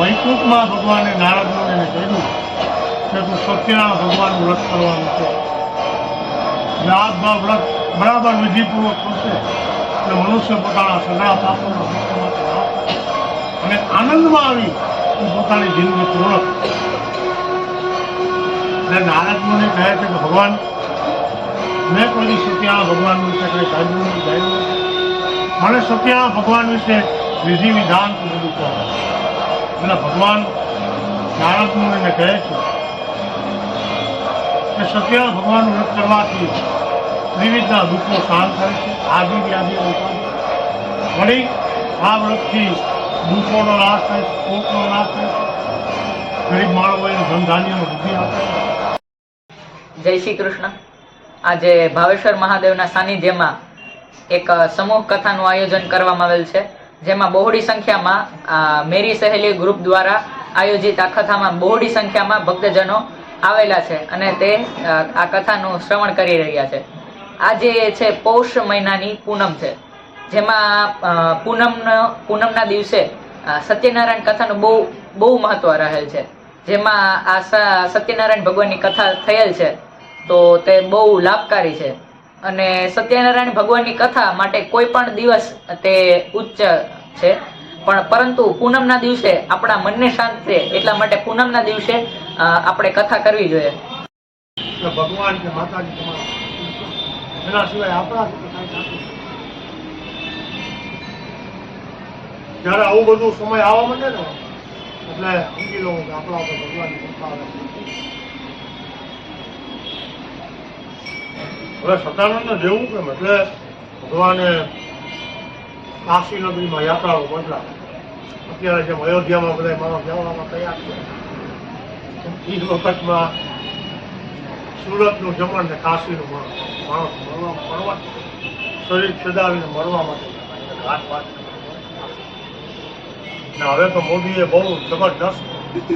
વૈકુંઠમાં ભગવાને નારદ એને કહ્યું કે તું સત્યનારાયણ ભગવાનનું વ્રત કરવાનું છે એટલે વ્રત બરાબર વિધિપૂર્વક થશે એટલે મનુષ્ય પોતાના સગળા પાપોના અને આનંદમાં આવી પોતાની જિંદગી પૂર્ણ. એટલે નારદ મુનિ કહે છે કે ભગવાન, મેં કોઈ સત્યનારાયણ ભગવાન વિશે કંઈ નથી, જાણ્યું મને સત્યનારાયણ ભગવાન વિશે વિધિ વિધાન બધું કહો. એટલે ભગવાન નારદ એને કહે છે કે સત્ય ભગવાનનું વ્રત કરવાથી વિવિધના દુઃખો શાંત થાય છે, આદિ વ્યાધિ વળી આ વ્રતથી દુઃખોનો નાશ થાય છે, કોકનો નાશ થાય છે. ગરીબ માણસોને ધનધાન્યનો વૃદ્ધિ આપે જય શ્રી કૃષ્ણ. આજે ભાવેશ્વર મહાદેવના સાનિધ્યમાં એક સમૂહ કથાનું આયોજન કરવામાં આવેલ છે. જેમાં બહોળી સંખ્યામાં મેરી સહેલી ગ્રુપ દ્વારા આયોજિત આ કથામાં બહોળી સંખ્યામાં ભક્તજનો આવેલા છે અને તે આ કથાનું શ્રવણ કરી રહ્યા છે. આજે છે પૌષ મહિનાની પૂનમ છે, જેમાં પૂનમનો, પૂનમના દિવસે સત્યનારાયણ કથાનું બહુ બહુ મહત્વ રહેલ છે. જેમાં આ સત્યનારાયણ ભગવાનની કથા થયેલ છે, તો તે બહુ લાભકારી છે. અને સત્યનારાયણ ભગવાનની કથા માટે કોઈ પણ દિવસ તે ઉચ્ચ છે. પણ પરંતુ પૂનમના દિવસે આપણા મનને શાંત છે એટલા માટે પૂનમના દિવસે આપણે કથા કરવી જોઈએ. ભગવાન કે માતાજી એના સિવાય આપણા. જ્યારે આવું બધું સમય આવવા માંડે ને, એટલે સમજી લઉં કે આપણા ઉપર છે. હવે સદાનંદ જેવું કેમ? એટલે ભગવાને કાશી નગરીમાં યાત્રાઓ બદલા અત્યારે જેમ અયોધ્યામાં બધા માણસ જવામાં તૈયાર છે એ વખતમાં સુરતનું જમણ ને કાશીનું મરણ માણસ મરવા મળવા શરીર છેદાવીને મરવા માટે ને હવે તો મોદીએ બહુ જબરદસ્ત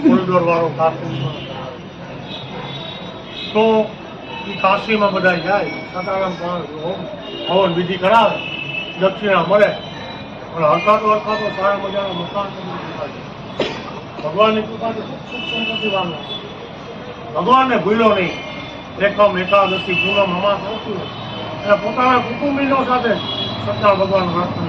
કોરિડોર વાળો કાશી. તો એ કાશીમાં બધા જાય. સતારામ હવન વિધિ કરાવે. દક્ષિણા મળે. પણ હરકાતો હરકાતો સારા મજાના મકાન ભગવાનની કૃપાથી સુખ સંપત્તિ વાળો. ભગવાનને ભૂલ્યો નહીં. એકમ એકાદશી, પૂનમ અમાસ અને પોતાના કુટુંબીનો સાથે સત્તા ભગવાન વ્રત